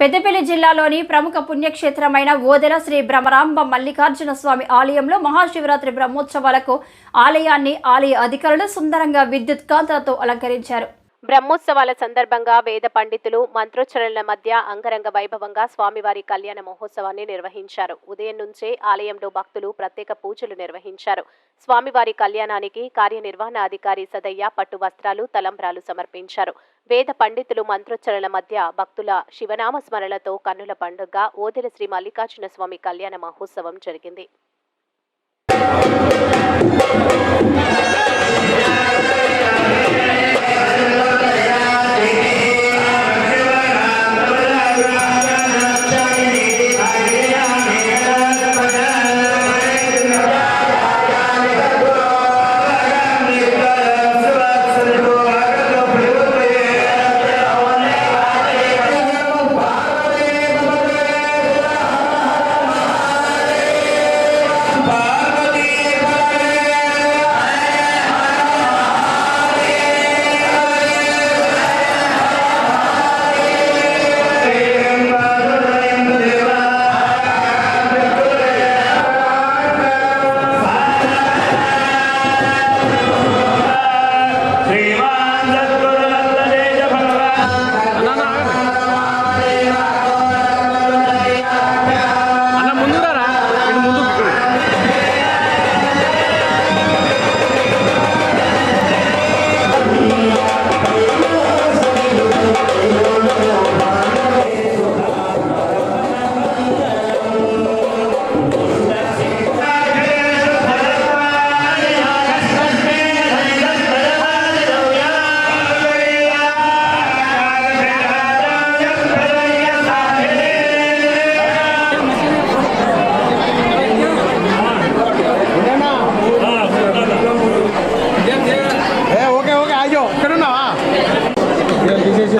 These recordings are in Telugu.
పెద్దపల్లి జిల్లాలోని ప్రముఖ పుణ్యక్షేత్రమైన ఓదెల శ్రీ భ్రమరాంబ మల్లికార్జున స్వామి ఆలయంలో మహాశివరాత్రి బ్రహ్మోత్సవాలకు ఆలయాన్ని ఆలయ అధికారులు సుందరంగా విద్యుత్ కాంతలతో అలంకరించారు. బ్రహ్మోత్సవాల సందర్భంగా వేద పండితులు మంత్రోచ్చరణల మధ్య అంగరంగ వైభవంగా స్వామివారి కళ్యాణ మహోత్సవాన్ని నిర్వహించారు. ఉదయం నుంచే ఆలయంలో భక్తులు ప్రత్యేక పూజలు నిర్వహించారు. స్వామివారి కళ్యాణానికి కార్యనిర్వహణ అధికారి సదయ్య పట్టు వస్త్రాలు తలంబ్రాలు సమర్పించారు. వేద పండితులు మంత్రోచ్చరణల మధ్య భక్తుల శివనామ స్మరణలతో కన్నుల పండుగ ఓదెల శ్రీ మల్లికార్జున స్వామి కళ్యాణ మహోత్సవం జరిగింది.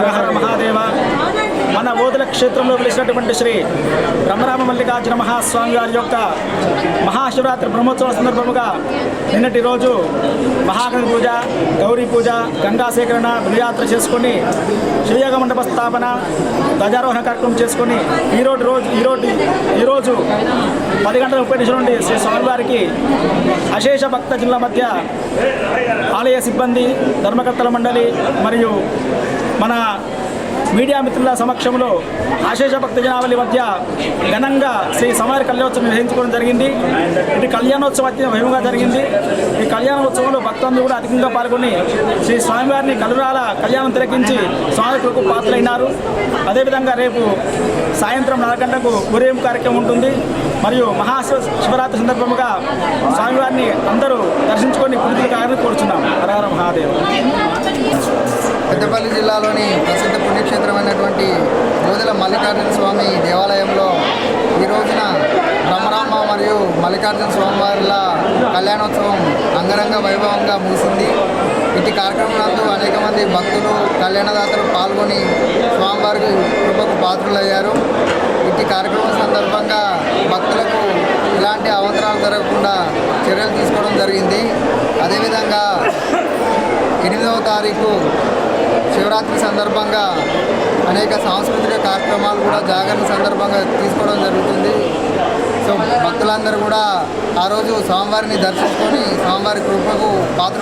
హర మహాదేవ. మన ఓదల క్షేత్రంలో వెలిసినటువంటి శ్రీ బ్రహ్మరామ మల్లికార్జున మహాస్వామి వారి యొక్క మహాశివరాత్రి బ్రహ్మోత్సవ సందర్భముగా నిన్నటి రోజు మహాగణి పూజ గౌరీ పూజ గంగా సేకరణ గురుయాత్ర చేసుకొని శివయోగ మండప స్థాపన ధ్వజారోహణ కార్యక్రమం చేసుకొని ఈరోజు రోజు ఈరోజు ఈరోజు పది గంటల ముప్పై నిమిషం నుండి శ్రీ స్వామివారికి అశేష భక్త జిల్లా మధ్య ఆలయ సిబ్బంది ధర్మకర్తల మండలి మరియు మన మీడియా మిత్రుల సమక్షంలో ఆశేష భక్త జనావళి మధ్య ఘనంగా శ్రీ సమాజ కళ్యాణోత్సవం నిర్వహించుకోవడం జరిగింది. ఇది కళ్యాణోత్సవం అత్యంత వైభవంగా జరిగింది. ఈ కళ్యాణోత్సవంలో భక్తులందరూ కూడా అధికంగా పాల్గొని శ్రీ స్వామివారిని కలురాల కళ్యాణం తిలకించి స్వామికులకు పాత్రలైనారు. అదేవిధంగా రేపు సాయంత్రం నాలుగు గంటలకు ఊరేగింపు కార్యక్రమం ఉంటుంది. మరియు మహాశివ శివరాత్రి సందర్భంగా స్వామివారిని అందరూ దర్శించుకొని పుణ్యులు కావాలని కోరుచున్నాం. హరహర మహాదేవ్. జిల్లాలోని ప్రసిద్ధ పుణ్యక్షేత్రమైనటువంటి రోజుల మల్లికార్జున స్వామి దేవాలయంలో ఈ రోజున బ్రహ్మరామ మరియు మల్లికార్జున స్వామి వారిల కళ్యాణోత్సవం అంగరంగ వైభవంగా ముగిసింది. ఇటు కార్యక్రమం అనేక మంది భక్తులు కళ్యాణదాతలు పాల్గొని స్వామివారికి కృపకు పాత్రులయ్యారు. ఇటు కార్యక్రమం సందర్భంగా భక్తులకు ఇలాంటి అవంతరాలు జరగకుండా చర్యలు తీసుకోవడం జరిగింది. అదేవిధంగా ఎనిమిదవ తారీఖు శివరాత్రి సందర్భంగా అనేక సాంస్కృతిక కార్యక్రమాలు కూడా జాగరణ సందర్భంగా తీసుకోవడం జరుగుతుంది. సో భక్తులందరూ కూడా ఆ రోజు స్వామివారిని దర్శించుకొని స్వామివారి కృపకు పాత్ర